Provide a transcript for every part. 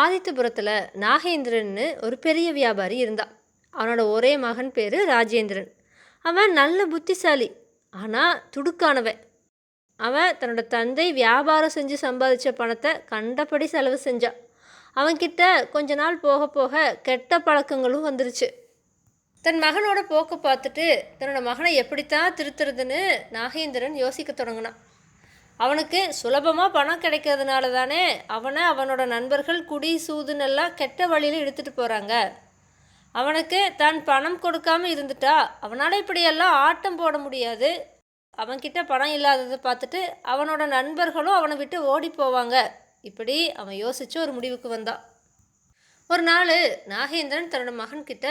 ஆதித்தபுரத்தில் நாகேந்திரன்னு ஒரு பெரிய வியாபாரி இருந்தான். அவனோட ஒரே மகன் பேர் ராஜேந்திரன். அவன் நல்ல புத்திசாலி ஆனால் துடுக்கானவன். அவன் தன்னோட தந்தை வியாபாரம் செஞ்சு சம்பாதிச்ச பணத்தை கண்டபடி செலவு செஞ்சான். அவன்கிட்ட கொஞ்ச நாள் போக போக கெட்ட பழக்கங்களும் வந்துருச்சு. தன் மகனோட போக்கை பார்த்துட்டு தன்னோட மகனை எப்படித்தான் திருத்துறதுன்னு நாகேந்திரன் யோசிக்க தொடங்கினான். அவனுக்கு சுலபமாக பணம் கிடைக்கிறதுனால தானே அவனை அவனோட நண்பர்கள் குடி சூதுன்னெல்லாம் கெட்ட வழியில் இழுத்துட்டு போகிறாங்க அவனுக்கு தான் பணம் கொடுக்காம இருந்துட்டா அவனால் இப்படியெல்லாம் ஆட்டம் போட முடியாது. அவன்கிட்ட பணம் இல்லாததை பார்த்துட்டு அவனோட நண்பர்களும் அவனை விட்டு ஓடி போவாங்க. இப்படி அவன் யோசித்து ஒரு முடிவுக்கு வந்தான். ஒரு நாள் நாகேந்திரன் தன்னோட மகன்கிட்ட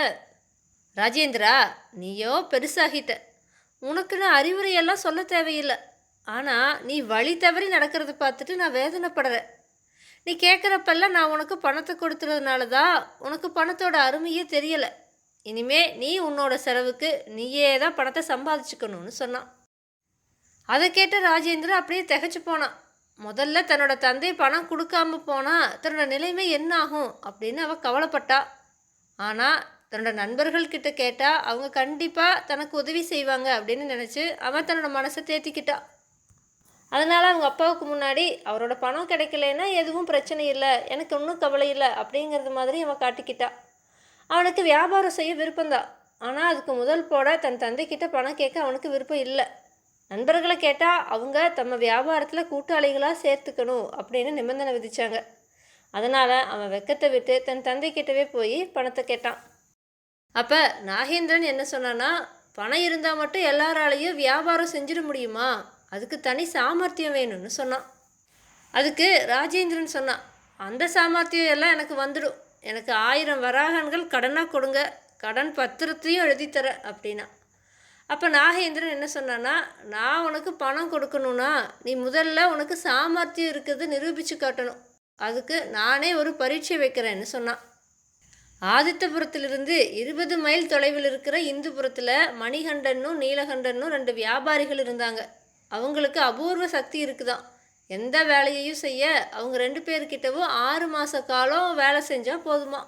ராஜேந்திரா நீயோ பெருசாகிட்ட. உனக்குன்னு அறிவுரையெல்லாம் சொல்ல தேவையில்லை. ஆனால் நீ வழி தவறி நடக்கிறத பார்த்துட்டு நான் வேதனைப்படுறேன் நீ கேட்குறப்பெல்லாம் நான் உனக்கு பணத்தை கொடுத்துறதுனால தான் உனக்கு பணத்தோட அருமையே தெரியலை. இனிமே நீ உன்னோட செலவுக்கு நீயே தான் பணத்தை சம்பாதிச்சுக்கணும்னு சொன்னான். அதை கேட்ட ராஜேந்திரன் அப்படியே திகைச்சு போனான். முதல்ல தன்னோட தந்தை பணம் கொடுக்காம போனால் தன்னோட நிலைமை என்ன ஆகும் அப்படின்னு அவள் கவலைப்பட்டா. ஆனால் தன்னோட நண்பர்கள்கிட்ட கேட்டால் அவங்க கண்டிப்பாக தனக்கு உதவி செய்வாங்க அப்படின்னு நினச்சி அவன் தன்னோட மனசை தேத்திக்கிட்டான் அதனால் அவங்க அப்பாவுக்கு முன்னாடி அவரோட பணம் கிடைக்கலன்னா எதுவும் பிரச்சனை இல்லை எனக்கு ஒன்றும் கவலை இல்லை அப்படிங்கிறது மாதிரி அவன் காட்டிக்கிட்டா. அவனுக்கு வியாபாரம் செய்ய விருப்பம்தான் ஆனால் அதுக்கு முதல் போட தன் தந்தைக்கிட்ட பணம் கேட்க அவனுக்கு விருப்பம் இல்லை. நண்பர்களை கேட்டால் அவங்க தம்ம வியாபாரத்தில் கூட்டாளிகளாக சேர்த்துக்கணும் அப்படின்னு நிபந்தனை விதிச்சாங்க. அதனால் அவன் வெக்கத்தை விட்டு தன் தந்தைக்கிட்டவே போய் பணத்தை கேட்டான். அப்போ நாகேந்திரன் என்ன சொன்னான்னா பணம் இருந்தால் மட்டும் எல்லாராலையும் வியாபாரம் செஞ்சிட முடியுமா? அதுக்கு தனி சாமர்த்தியம் வேணும்னு சொன்னான். அதுக்கு ராஜேந்திரன் சொன்னான் அந்த சாமர்த்தியம் எல்லாம் எனக்கு வந்துடும். எனக்கு ஆயிரம் வராகன்கள் கடனாக கொடுங்க. கடன் பத்திரத்தையும் எழுதித்தர அப்படின்னா. அப்போ நாகேந்திரன் என்ன சொன்னான்னா நான் உனக்கு பணம் கொடுக்கணும்னா நீ முதல்ல உனக்கு சாமர்த்தியம் இருக்குது நிரூபித்து காட்டணும். அதுக்கு நானே ஒரு பரீட்சை வைக்கிறேன்னு சொன்னான். ஆதித்தபுரத்திலிருந்து இருபது மைல் தொலைவில் இருக்கிற இந்துபுரத்தில் மணிகண்டனும் நீலகண்டனும் ரெண்டு வியாபாரிகள் இருந்தாங்க. அவங்களுக்கு அபூர்வ சக்தி இருக்குதான் எந்த வேலையையும் செய்ய அவங்க ரெண்டு பேர்கிட்டவும் ஆறு மாத காலம் வேலை செஞ்சால் போதுமா?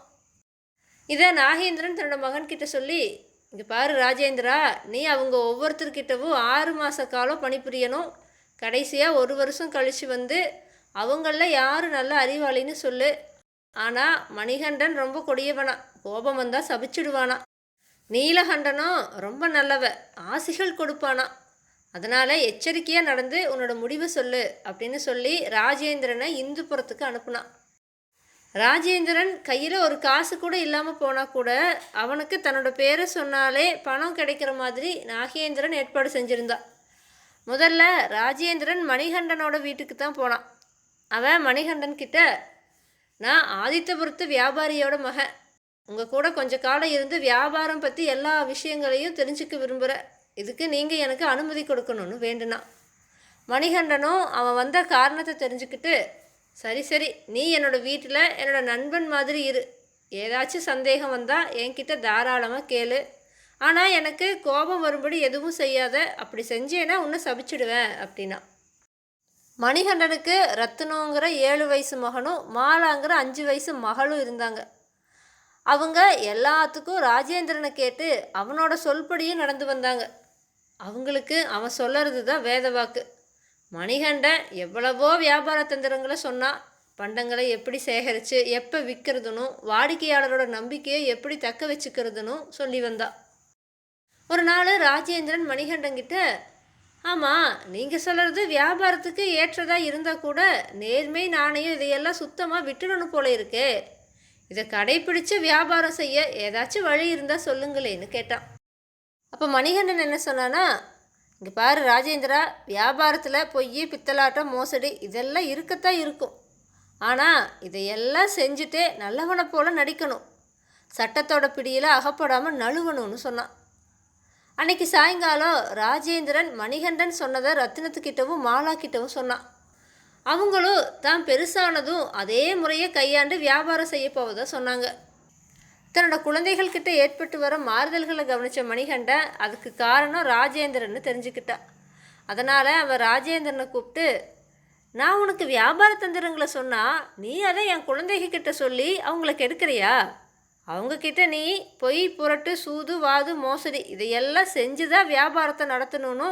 இதை நாகேந்திரன் தன்னோட மகன்கிட்ட சொல்லி இங்கே பாரு ராஜேந்திரா நீ அவங்க ஒவ்வொருத்தர்கிட்டவும் ஆறு மாத காலம் பணிபுரியணும். கடைசியாக ஒரு வருஷம் கழித்து வந்து அவங்களில் யார் நல்ல அறிவாளின்னு சொல்லு. ஆனால் மணிகண்டன் ரொம்ப கொடியவனா. கோபம் வந்தால் சபிச்சிடுவானா. நீலகண்டனும் ரொம்ப நல்லவ. ஆசிகள் கொடுப்பானா. அதனால் எச்சரிக்கையாக நடந்து உன்னோட முடிவை சொல்லு அப்படின்னு சொல்லி ராஜேந்திரனை இந்துப்புறத்துக்கு அனுப்புனான். ராஜேந்திரன் கையில் ஒரு காசு கூட இல்லாமல் போனால் கூட அவனுக்கு தன்னோட பேரை சொன்னாலே பணம் கிடைக்கிற மாதிரி நாகேந்திரன் ஏற்பாடு செஞ்சுருந்தான் முதல்ல ராஜேந்திரன் மணிகண்டனோட வீட்டுக்கு தான் போனான். அவன் மணிகண்டன் கிட்ட நான் ஆதித்தபுரத்து வியாபாரியோட மகன். உங்கள் கூட கொஞ்ச காலம் இருந்து வியாபாரம் பற்றி எல்லா விஷயங்களையும் தெரிஞ்சுக்க விரும்புகிறேன் இதுக்கு நீங்கள் எனக்கு அனுமதி கொடுக்கணும்னு வேண்டுனா. மணிகண்டனும் அவன் வந்த காரணத்தை தெரிஞ்சுக்கிட்டு சரி சரி நீ என்னோட வீட்டில் என்னோட நண்பன் மாதிரி இரு. ஏதாச்சும் சந்தேகம் வந்தால் என்கிட்ட தாராளமாக கேளு. ஆனால் எனக்கு கோபம் வரும்படி எதுவும் செய்யாத. அப்படி செஞ்சேன்னா உன்னை சபிச்சிடுவேன் அப்படின்னா. மணிகண்டனுக்கு ரத்னோங்கிற ஏழு வயசு மகனும் மாலாங்கிற அஞ்சு வயசு மகளும் இருந்தாங்க. அவங்க எல்லாத்துக்கும் ராஜேந்திரனை கேட்டு அவனோட சொல்படியும் நடந்து வந்தாங்க. அவங்களுக்கு அவன் சொல்லறது தான் வேத வாக்கு. மணிகண்டன் எவ்வளவோ வியாபார தந்திரங்களை சொன்னான் பண்டங்களை எப்படி சேகரித்து எப்போ விற்கிறதுனும் வாடிக்கையாளரோட நம்பிக்கையை எப்படி தக்க வச்சுக்கிறதுனும் சொல்லி வந்தான் ஒரு நாள் ராஜேந்திரன் மணிகண்டங்கிட்ட ஆமாம் நீங்கள் சொல்கிறது வியாபாரத்துக்கு ஏற்றதாக இருந்தால் கூட நேர்மை நாணயம் இதையெல்லாம் சுத்தமாக விட்டுடணும் போல இருக்கே. இதை கடைப்பிடிச்சு வியாபாரம் செய்ய ஏதாச்சும் வழி இருந்தால் சொல்லுங்களேன்னு கேட்டான். அப்போ மணிகண்டன் என்ன சொன்னான்னா இங்கே பாரு ராஜேந்திரா வியாபாரத்தில் பொய் பித்தலாட்டம் மோசடி இதெல்லாம் இருக்கத்தான் இருக்கும். ஆனால் இதையெல்லாம் செஞ்சுட்டே நல்லவனை போல் நடிக்கணும். சட்டத்தோட பிடியில் அகப்படாமல் நழுவணும்னு சொன்னான். அன்னைக்கு சாயங்காலம் ராஜேந்திரன் மணிகண்டன் சொன்னதை ரத்தினத்துக்கிட்டவும் மாலா கிட்டவும் சொன்னான். அவங்களும் தான் பெருசானதும் அதே முறையை கையாண்டு வியாபாரம் செய்ய போவதாக சொன்னாங்க. தன்னோட குழந்தைகள் கிட்ட ஏற்பட்டு வர மாறுதல்களை கவனித்த மணிகண்டன் அதுக்கு காரணம் ராஜேந்திரன்னு தெரிஞ்சுக்கிட்டா. அதனால் அவன் ராஜேந்திரனை கூப்பிட்டு நான் உனக்கு வியாபார தந்திரங்களை சொன்னால் நீ அதை என் குழந்தைகிட்ட சொல்லி அவங்கள கெடுக்கிறியா? அவங்கக்கிட்ட நீ பொய் புரட்டு சூது வாது மோசடி இதையெல்லாம் செஞ்சு தான் வியாபாரத்தை நடத்தணும்னு?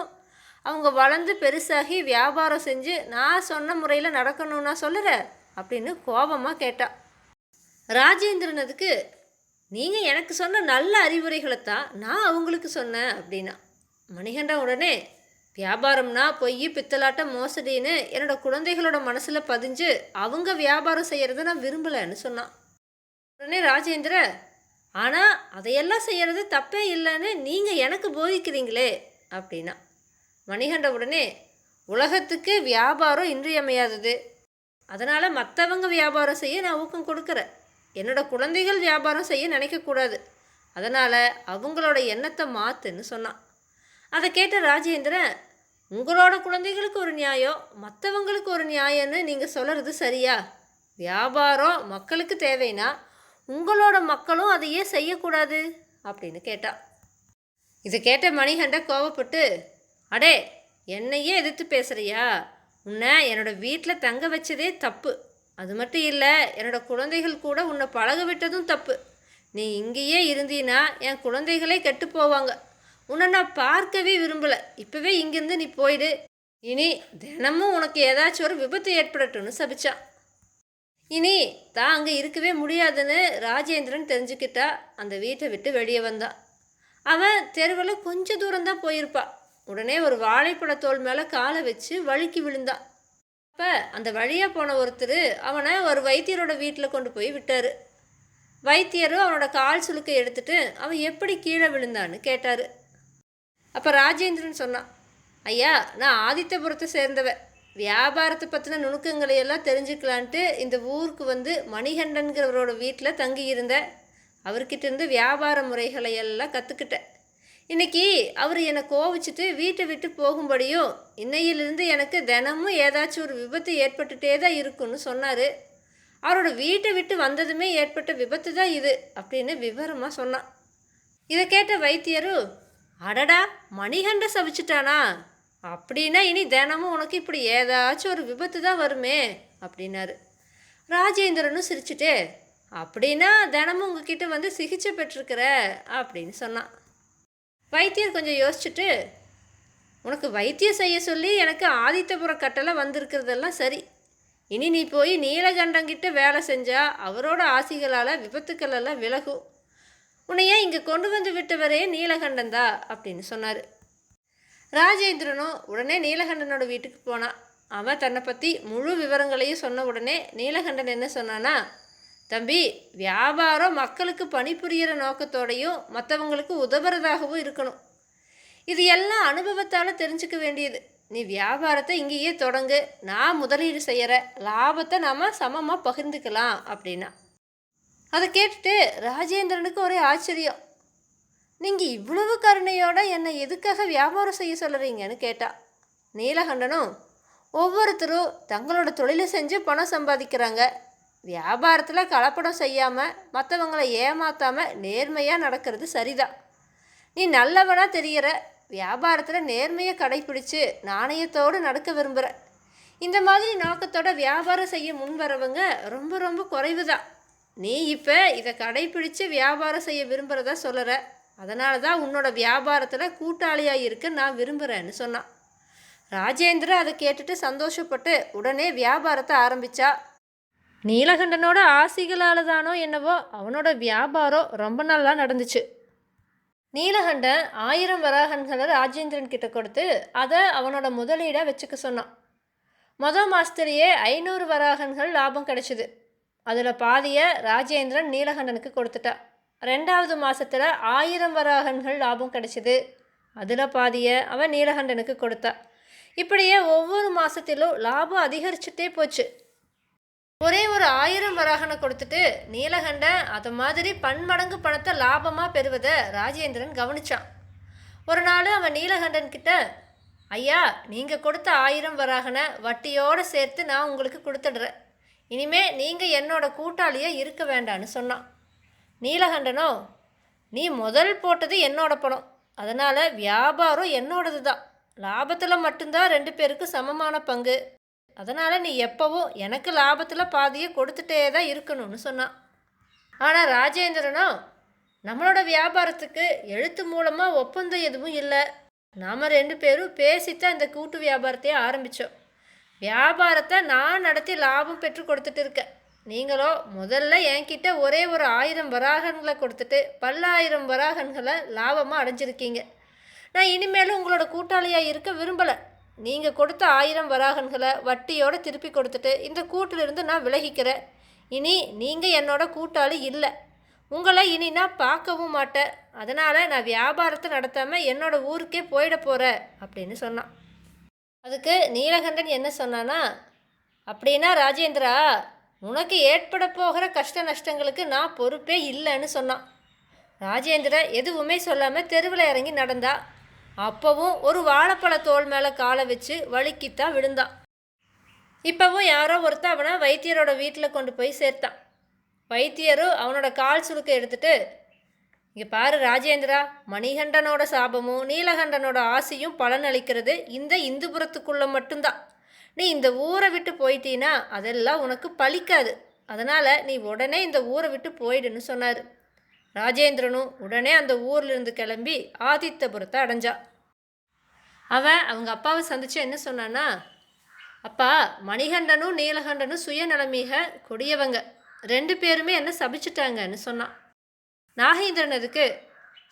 அவங்க வளர்ந்து பெருசாகி வியாபாரம் செஞ்சு நான் சொன்ன முறையில் நடக்கணும்னா சொல்லுற? அப்படின்னு கோபமாக கேட்டான் ராஜேந்திரன் அதுக்கு நீங்கள் எனக்கு சொன்ன நல்ல அறிவுரைகளை தான் நான் அவங்களுக்கு சொன்னேன் அப்படின்னா. மணிகண்டன் உடனே வியாபாரம்னா பொய் பித்தலாட்டம் மோசடின்னு என்னோட குழந்தைகளோட மனசில் பதிஞ்சு அவங்க வியாபாரம் செய்கிறத நான் விரும்பலைன்னு சொன்னான். உடனே ராஜேந்திர ஆனால் அதையெல்லாம் செய்கிறது தப்பே இல்லைன்னு நீங்கள் எனக்கு போதிக்கிறீங்களே அப்படின்னா. மணிகண்ட உடனே உலகத்துக்கு வியாபாரம் இன்றியமையாதது. அதனால் மற்றவங்க வியாபாரம் செய்ய நான் ஊக்கம் கொடுக்குறேன். என்னோட குழந்தைகள் வியாபாரம் செய்ய நினைக்கக்கூடாது. அதனால் அவங்களோட எண்ணத்தை மாற்றுன்னு சொன்னான். அதை கேட்ட ராஜேந்திரன் உங்களோட குழந்தைகளுக்கு ஒரு நியாயம் மற்றவங்களுக்கு ஒரு நியாயம்னு நீங்கள் சொல்கிறது சரியா? வியாபாரம் மக்களுக்கு தேவைன்னா உங்களோட மக்களும் அதையே செய்யக்கூடாது அப்படின்னு கேட்டான். இது கேட்ட மணிகண்ட கோவப்பட்டு அடே என்னையே எதிர்த்து பேசுகிறியா உன்னை என்னோடய வீட்டில் தங்க வச்சதே தப்பு. அது மட்டும் இல்லை என்னோட குழந்தைகள் கூட உன்னை பழக விட்டதும் தப்பு. நீ இங்கேயே இருந்தீன்னா என் குழந்தைகளே கெட்டு போவாங்க. உன்னை நான் பார்க்கவே விரும்பலை. இப்போவே இங்கேருந்து நீ போயிடு. இனி தினமும் உனக்கு ஏதாச்சும் ஒரு விபத்து ஏற்படட்டும்னு சபிச்சான். இனி தான் அங்கே இருக்கவே முடியாதுன்னு ராஜேந்திரன் தெரிஞ்சுக்கிட்டா அந்த வீட்டை விட்டு வெளியே வந்தான் அவன் தெருவில் கொஞ்சம் தூரம் தான் உடனே ஒரு வாழைப்பழத்தோல் மேலே காலை வச்சு வழுக்கி விழுந்தான் அப்போ அந்த வழியாக போன ஒருத்தர் அவனை ஒரு வைத்தியரோட வீட்டில் கொண்டு போய் விட்டார். வைத்தியரும் அவனோட கால் சுளுக்கை எடுத்துட்டு அவன் எப்படி கீழே விழுந்தான்னு கேட்டார். அப்போ ராஜேந்திரன் சொன்னான் ஐயா நான் ஆதித்தபுரத்தை சேர்ந்தவன் வியாபாரத்தை பற்றின நுணுக்கங்களை எல்லாம் தெரிஞ்சுக்கலான்ட்டு இந்த ஊருக்கு வந்து மணிகண்டன்கிறவரோட வீட்டில் தங்கி இருந்தேன் அவர்கிட்ட இருந்து வியாபார முறைகளை எல்லாம் கற்றுக்கிட்டேன் இன்னைக்கு அவர் என்னை கோவிச்சிட்டு வீட்டை விட்டு போகும்படியும் இன்னையிலிருந்து எனக்கு தினமும் ஏதாச்சும் ஒரு விபத்து ஏற்பட்டுட்டே தான் இருக்குன்னு சொன்னார். அவரோட வீட்டை விட்டு வந்ததுமே ஏற்பட்ட விபத்து தான் இது அப்படின்னு விவரமாக சொன்னான். இதை கேட்ட வைத்தியரு அடடா மணிகண்ட சவிச்சிட்டானா? அப்படின்னா இனி தினமும் உனக்கு இப்படி ஏதாச்சும் ஒரு விபத்து தான் வருமே அப்படின்னாரு. ராஜேந்திரனும் சிரிச்சுட்டே அப்படின்னா தினமும் உங்ககிட்ட வந்து சிகிச்சை பெற்றிருக்கிற அப்படின்னு சொன்னான். வைத்தியர் கொஞ்சம் யோசிச்சுட்டு உனக்கு வைத்தியம் செய்ய சொல்லி எனக்கு ஆதித்தபுர கட்டளை வந்திருக்கிறதெல்லாம் சரி. இனி நீ போய் நீலகண்டங்கிட்ட வேலை செஞ்சால் அவரோட ஆசிகளால் விபத்துக்கள் எல்லாம் விலகும். உன்னையே ஏன் இங்கே கொண்டு வந்து விட்டவரே நீலகண்டந்தா அப்படின்னு சொன்னார். ராஜேந்திரனும் உடனே நீலகண்டனோட வீட்டுக்கு போனான். அவன் தன்னை பற்றி முழு விவரங்களையும் சொன்ன உடனே நீலகண்டன் என்ன சொன்னான்னா தம்பி வியாபாரம் மக்களுக்கு பணிபுரியிற நோக்கத்தோடையும் மற்றவங்களுக்கு உதவுறதாகவும் இருக்கணும். இது எல்லாம் அனுபவத்தால் தெரிஞ்சுக்க வேண்டியது. நீ வியாபாரத்தை இங்கேயே தொடங்கு. நான் முதலீடு செய்கிற லாபத்தை நாம் சமமாக பகிர்ந்துக்கலாம் அப்படின்னா. அதை கேட்டுட்டு ராஜேந்திரனுக்கு ஒரே ஆச்சரியம். நீங்கள் இவ்வளவு கருணையோட என்னை எதுக்காக வியாபாரம் செய்ய சொல்கிறீங்கன்னு கேட்டா. நீலகண்டனும் ஒவ்வொருத்தரும் தங்களோட தொழிலை செஞ்சு பணம் சம்பாதிக்கிறாங்க. வியாபாரத்தில் கலப்படம் செய்யாமல் மற்றவங்களை ஏமாற்றாமல் நேர்மையாக நடக்கிறது சரிதான் நீ நல்லவனாக தெரிகிற வியாபாரத்தில் நேர்மையை கடைப்பிடிச்சு நாணயத்தோடு நடக்க விரும்புகிற இந்த மாதிரி நோக்கத்தோட வியாபாரம் செய்ய முன் வரவங்க ரொம்ப ரொம்ப குறைவு தான் நீ இப்போ இதை கடைப்பிடிச்சு வியாபாரம் செய்ய விரும்புகிறதா சொல்லுற. அதனால தான் உன்னோட வியாபாரத்தில் கூட்டாளியாக இருக்க நான் விரும்புகிறேன்னு சொன்னான். ராஜேந்திர அதை கேட்டுட்டு சந்தோஷப்பட்டு உடனே வியாபாரத்தை ஆரம்பித்தா நீலகண்டனோட ஆசிகளால் தானோ என்னவோ அவனோட வியாபாரம் ரொம்ப நல்லா நடந்துச்சு. நீலகண்டன் ஆயிரம் வராகன்களை ராஜேந்திரன் கிட்ட கொடுத்து அதை அவனோட முதலீடாக வச்சுக்க சொன்னான். மொதல் மாதத்துலேயே ஐநூறு வராகன்கள் லாபம் கிடைச்சிது. அதில் பாதியை ராஜேந்திரன் நீலகண்டனுக்கு கொடுத்துட்டா. ரெண்டாவது மாதத்தில் ஆயிரம் வராகன்கள் லாபம் கிடைச்சிது. அதில் பாதியை அவன் நீலகண்டனுக்கு கொடுத்தா. இப்படியே ஒவ்வொரு மாதத்திலும் லாபம் அதிகரிச்சுட்டே போச்சு. ஒரே ஒரு ஆயிரம் வராகனை கொடுத்துட்டு நீலகண்டன் அது மாதிரி பன்மடங்கு பணத்தை லாபமாக பெறுவதை ராஜேந்திரன் கவனிச்சான். ஒரு நாள் அவன் நீலகண்டன் கிட்ட ஐயா நீங்கள் கொடுத்த ஆயிரம் வராகனை வட்டியோடு சேர்த்து நான் உங்களுக்கு கொடுத்துடுறேன். இனிமே நீங்கள் என்னோட கூட்டாளியாக இருக்க வேண்டான்னு சொன்னான். நீலகண்டனோ நீ முதல் போட்டது என்னோட பணம். அதனால் வியாபாரம் என்னோடது தான் லாபத்தில் மட்டும்தான் ரெண்டு பேருக்கும் சமமான பங்கு. அதனால் நீ எப்போவும் எனக்கு லாபத்தில் பாதியை கொடுத்துட்டே தான் இருக்கணும்னு சொன்னான் ஆனால் ராஜேந்திரனோ நம்மளோட வியாபாரத்துக்கு எழுத்து மூலமாக ஒப்பந்தம் எதுவும் இல்லை. நாம் ரெண்டு பேரும் பேசித்தான் இந்த கூட்டு வியாபாரத்தையே ஆரம்பித்தோம் வியாபாரத்தை நான் நடத்தி லாபம் பெற்று கொடுத்துட்டு இருக்கேன். நீங்களோ முதல்ல என்கிட்ட ஒரே ஒரு ஆயிரம் வராகன்களை கொடுத்துட்டு பல்லாயிரம் வராகன்களை லாபமாக அடைஞ்சிருக்கீங்க. நான் இனிமேலும் உங்களோட கூட்டாளியாக இருக்க விரும்பலை. நீங்கள் கொடுத்த ஆயிரம் வராகன்களை வட்டியோடு திருப்பி கொடுத்துட்டு இந்த கூட்டிலிருந்து நான் விலகிக்கிறேன். இனி நீங்கள் என்னோட கூட்டாளி இல்லை. உங்களை இனி நான் பார்க்கவும் மாட்டேன். அதனால் நான் வியாபாரத்தை நடத்தாமல் என்னோடய ஊருக்கே போயிட போகிறேன் அப்படின்னு சொன்னான். அதுக்கு நீலகண்டன் என்ன சொன்னானா அப்படின்னா ராஜேந்திரா உனக்கு ஏற்பட போகிற கஷ்ட நஷ்டங்களுக்கு நான் பொறுப்பே இல்லைன்னு சொன்னான். ராஜேந்திர எதுவுமே சொல்லாமல் தெருவில் இறங்கி நடந்தா. அப்போவும் ஒரு வாழைப்பழ தோல் மேலே காலை வச்சு வழுக்கித்தான் விழுந்தான் இப்போவும் யாரோ ஒருத்தன் அவனை வைத்தியரோட வீட்டில் கொண்டு போய் சேர்த்தான் வைத்தியரும் அவனோட கால் சுருக்க எடுத்துட்டு இங்கே பாரு ராஜேந்திரா மணிகண்டனோட சாபமும் நீலகண்டனோட ஆசையும் பலனளிக்கிறது இந்த இந்துபுரத்துக்குள்ளே மட்டும்தான். நீ இந்த ஊரை விட்டு போயிட்டீன்னா அதெல்லாம் உனக்கு பலிக்காது அதனால் நீ உடனே இந்த ஊரை விட்டு போயிடுன்னு சொன்னார். ராஜேந்திரனும் உடனே அந்த ஊர்லேருந்து கிளம்பி ஆதித்தபுரத்தை அடைஞ்சான் அவன் அவங்க அப்பாவை சந்திச்சு என்ன சொன்னான்னா அப்பா மணிகண்டனும் நீலகண்டனும் சுயநலமீக கொடியவங்க. ரெண்டு பேருமே என்ன சபிச்சிட்டாங்கன்னு சொன்னான் நாகேந்திரன் அதுக்கு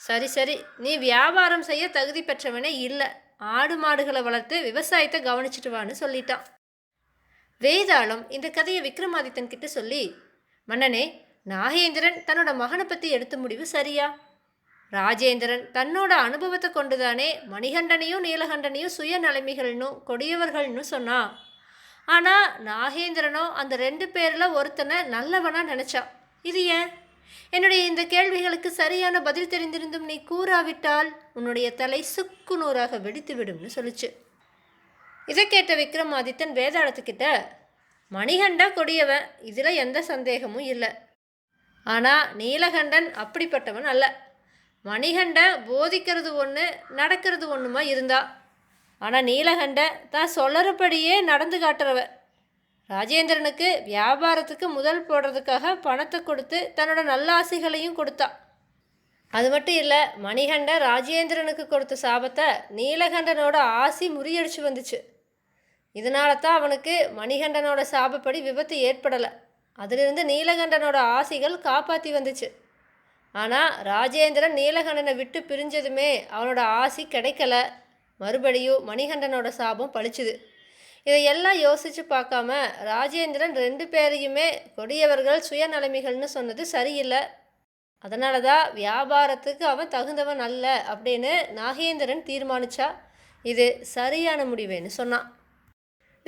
சரி சரி நீ வியாபாரம் செய்ய தகுதி பெற்றவனே இல்லை. ஆடு மாடுகளை வளர்த்து விவசாயத்தை கவனிச்சிட்டு வான்னு சொல்லிட்டான். வேதாளம் இந்த கதையை விக்ரமாதித்தன் கிட்ட சொல்லி மன்னனே நாகேந்திரன் தன்னோட மகனை பற்றி எடுத்த முடிவு சரியா? ராஜேந்திரன் தன்னோட அனுபவத்தை கொண்டுதானே மணிகண்டனையும் நீலகண்டனையும் சுயநலைமைகள்னும் கொடியவர்கள்னு சொன்னா. ஆனால் நாகேந்திரனோ அந்த ரெண்டு பேரில் ஒருத்தனை நல்லவனாக நினச்சான் இது ஏன்? என்னுடைய இந்த கேள்விகளுக்கு சரியான பதில் தெரிந்திருந்தும் நீ கூறாவிட்டால் உன்னுடைய தலை சுக்கு நூறாக வெடித்து விடும்னு சொல்லுச்சு. இதை கேட்ட விக்ரமாதித்தன் வேதாளத்துக்கிட்ட மணிகண்டா கொடியவன் இதில் எந்த சந்தேகமும் இல்லை. ஆனால் நீலகண்டன் அப்படிப்பட்டவன் அல்ல. மணிகண்டன் போதிக்கிறது ஒன்று நடக்கிறது ஒன்றுமா இருந்தா? ஆனால் நீலகண்டன் தான் சொல்லறபடியே நடந்து காட்டுறவ. ராஜேந்திரனுக்கு வியாபாரத்துக்கு முதல் போடுறதுக்காக பணத்தை கொடுத்து தன்னோட நல்ல ஆசைகளையும் கொடுத்தா. அது மட்டும் இல்லை மணிகண்டன் ராஜேந்திரனுக்கு கொடுத்த சாபத்தை நீலகண்டனோட ஆசி முறியடிச்சு வந்துச்சு. இதனால தான் அவனுக்கு மணிகண்டனோட சாபப்படி விபத்து ஏற்படலை. அதிலிருந்து நீலகண்டனோட ஆசைகள் காப்பாற்றி வந்துச்சு. ஆனால் ராஜேந்திரன் நீலகண்டனை விட்டு பிரிஞ்சதுமே அவனோட ஆசி கிடைக்கல. மறுபடியும் மணிகண்டனோட சாபம் பழிச்சுது. இதையெல்லாம் யோசித்து பார்க்காம ராஜேந்திரன் ரெண்டு பேரையுமே கொடியவர்கள் சுயநிலைமைகள்னு சொன்னது சரியில்லை. அதனால தான் வியாபாரத்துக்கு அவன் தகுந்தவன் அல்ல அப்படின்னு நாகேந்திரன் தீர்மானிச்சா இது சரியான முடிவேன்னு சொன்னான்.